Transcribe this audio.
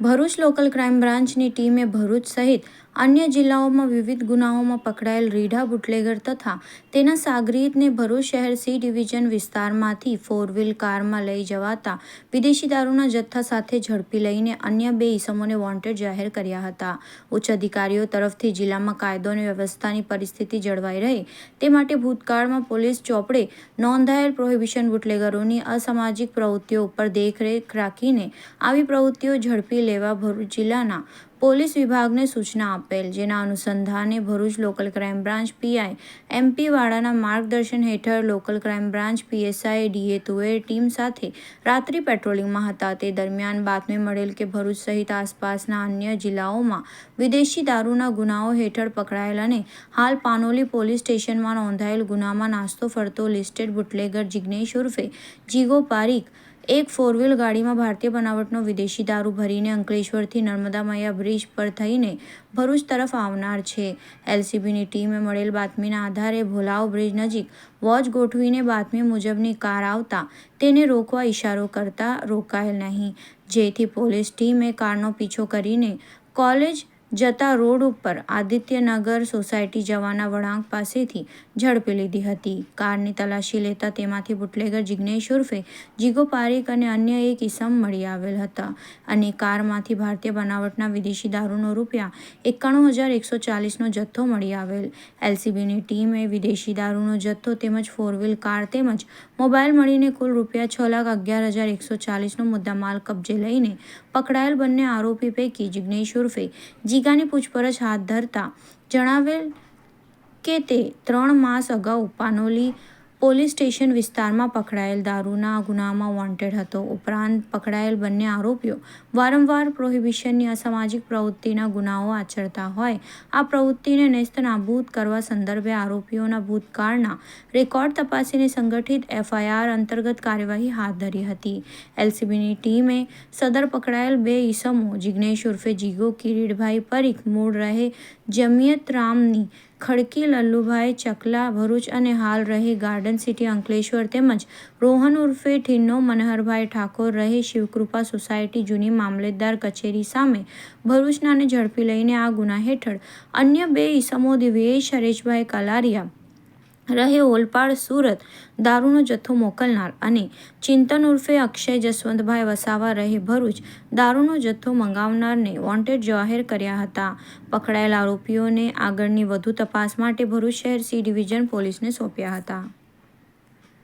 Bharuch local crime બ્રાન્ચની ટીમે ભરૂચ સહિત અન્ય જિલ્લાઓમાં વિવિધ ગુનાઓમાં પકડાયેલ રીઢા બુટલેગર તથા તેના સાગરીતને ભરૂચ શહેર સી ડિવિઝન વિસ્તારમાંથી ફોર વ્હીલ કારમાં લઈ જવાતા વિદેશી દારૂના જથ્થા સાથે ઝડપી લઈને અન્ય બે ઇસમોને વોન્ટેડ જાહેર કર્યા હતા. ઉચ્ચ અધિકારીઓ તરફથી જિલ્લામાં કાયદો અને વ્યવસ્થાની પરિસ્થિતિ જળવાઈ રહે. તે માટે ભૂતકાળમાં પોલીસ ચોપડે નોંધાયેલ પ્રોહિબિશન બુટલેગરોની અસામાજિક પ્રવૃત્તિઓ ઉપર દેખરેખ રાખીને આવી પ્રવૃત્તિઓ ઝડપી લેવા ભરૂચ જિલ્લાના પોલીસ વિભાગને સૂચના આપેલ, જેના અનુસંધાને Bharuch local crime branch PI MP વાળાના માર્ગદર્શન હેઠળ local crime branch PSI DA Tuver team સાથે રાત્રિ પેટ્રોલિંગમાં હતા. તે દરમિયાન બાતમી મળેલ કે ભરૂચ સહિત આસપાસના અન્ય જિલ્લાઓમાં વિદેશી દારૂના ગુનાઓ હેઠળ પકડાયેલ અને હાલ પાનોલી પોલીસ સ્ટેશનમાં નોંધાયેલ ગુનામાં નાસ્તો ફરતો લિસ્ટેડ બુટલેગર જિગ્નેશ ઉર્ફે જીગો પારીખ એક ફોર વ્હીલ ગાડીમાં ભારતીય બનાવટનો વિદેશી દારૂ ભરીને અંકલેશ્વરથી નર્મદા મૈયા બ્રિજ પર થઈને ભરૂચ તરફ આવનાર છે. એલસીબીની ટીમે મળેલ બાતમીના આધારે ભોલાવ બ્રિજ નજીક વોચ ગોઠવીને બાતમી મુજબની કાર આવતા તેને રોકવા ઇશારો કરતા રોકાયેલ નહીં. જેથી પોલીસ ટીમે કારનો પીછો કરીને કોલેજ જતા રોડ ઉપર આદિત્યનગર સોસાયટી જવાના વળાંક પાસેથી ઝડપી લીધી હતી. કારની તલાશી લેતા તેમાંથી બુટલેગર જિગ્નેશ ઉર્ફે જીગો પારેખ અને અન્ય એક ઇસમ મળી આવેલ હતા અને કારમાંથી ભારતીય બનાવટના વિદેશી દારૂનો રૂપિયા એકાણું હજાર એકસો ચાલીસનો જથ્થો મળી આવેલ. એલસીબીની ટીમે વિદેશી દારૂનો જથ્થો તેમજ ફોર વ્હીલ કાર તેમજ મોબાઈલ મળીને કુલ રૂપિયા છ લાખ અગિયાર હજાર એકસો ચાલીસનો મુદ્દામાલ કબજે લઈને પકડાયેલ બંને આરોપી પૈકી જિગ્નેશ ઉર્ફે જીગાની પૂછપરછ હાથ ધરતા જણાવેલ કે તે ત્રણ માસ અગાઉ પાનોલી પોલીસ સ્ટેશન વિસ્તારમાં પકડાયેલ દારૂના ગુનામાં વોન્ટેડ હતો. ઉપરાંત પકડાયેલ બંને આરોપીઓ વારંવાર પ્રોહિબિશનની અસામાજિક પ્રવૃત્તિના ગુનાઓ આચરતા હોય. આ પ્રવૃત્તિને નેસ્તનાબૂદ કરવા સંદર્ભે આરોપીઓના ભૂતકાળના રેકોર્ડ તપાસીને સંગઠિત એફઆઈઆર અંતર્ગત કાર્યવાહી હાથ ધરી હતી. એલસીબીની ટીમે સદર પકડાયેલ બે ઈસમો જિગ્નેશ ઉર્ફે જીગો, કિરીટભાઈ પરીખ, મૂળ રહે જમિયત રામની ખડકી, લલ્લુભાઈ, ચકલા, ભરૂચ અને હાલ રહે ગાર્ડન સિટી અંકલેશ્વર તેમજ રોહન ઉર્ફે ઠીનો મનહરભાઈ ઠાકોર રહે શિવકૃપા સોસાયટી જૂની મામલેદાર કચેરી સામે ભરૂચનાને ઝડપી લઈને આ ગુના હેઠળ અન્ય બે ઈસમો દિવ્યેશ, હરેશભાઈ કલારિયા રહે ઓલપાડ સુરત. દારૂનો જથ્થો મોકલનાર અને ચિંતન ઉર્ફે અક્ષય જસવંતભાઈ વસાવા રહે ભરૂચ. દારૂનો જથ્થો મંગાવનારને વોન્ટેડ જાહેર કર્યા હતા. પકડાયેલા આરોપીઓને આગળની વધુ તપાસ માટે ભરૂચ શહેર સી ડિવિઝન પોલીસને સોંપ્યા હતા.